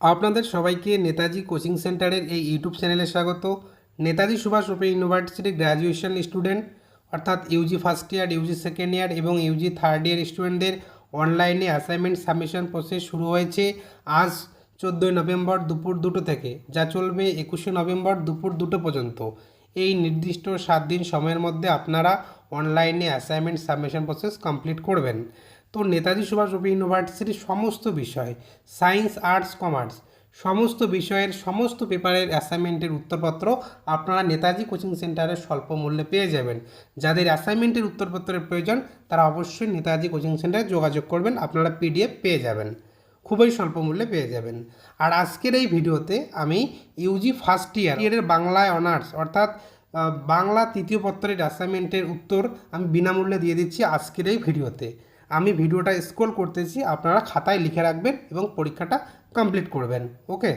আপনাদের সবাইকে নেতাজি কোচিং সেন্টারের এই ইউটিউব চ্যানেলে স্বাগত। Netaji Subhas open university graduation student, অর্থাৎ UG first year, UG second year এবং ইউজি থার্ড ইয়ার স্টুডেন্টদের অনলাইনে অ্যাসাইনমেন্ট সাবমিশন প্রসেস শুরু হয়েছে আজ চোদ্দোই নভেম্বর দুপুর দুটো থেকে, যা চলবে একুশে নভেম্বর দুপুর দুটো পর্যন্ত। এই নির্দিষ্ট সাত দিন সময়ের মধ্যে আপনারা অনলাইনে অ্যাসাইনমেন্ট সাবমিশন প্রসেস কমপ্লিট করবেন। তো নেতাজি সুভাষ ওপেন ইউনিভার্সিটির সমস্ত বিষয়, সায়েন্স, আর্টস, কমার্স, সমস্ত বিষয়ের সমস্ত পেপারের অ্যাসাইনমেন্টের উত্তরপত্র আপনারা নেতাজি কোচিং সেন্টারে স্বল্প মূল্যে পেয়ে যাবেন। যাদের অ্যাসাইনমেন্টের উত্তরপত্রের প্রয়োজন, তারা অবশ্যই নেতাজি কোচিং সেন্টারে যোগাযোগ করবেন, আপনারা পিডিএফ পেয়ে যাবেন। খুবই স্বল্প মূল্যে পেয়ে যাবেন। আর আজকের এই ভিডিওতে আমি ইউজি ফার্স্ট ইয়ার ইয়ারের বাংলায় অনার্স, অর্থাৎ বাংলা তৃতীয় পত্রের অ্যাসাইনমেন্টের উত্তর আমি বিনামূল্যে দিয়ে দিচ্ছি আজকের এই ভিডিওতে। আমি ভিডিওটা স্ক্রোল করতেছি আপনারা খাতায় লিখে রাখবেন এবং পরীক্ষাটা কমপ্লিট করবেন ওকে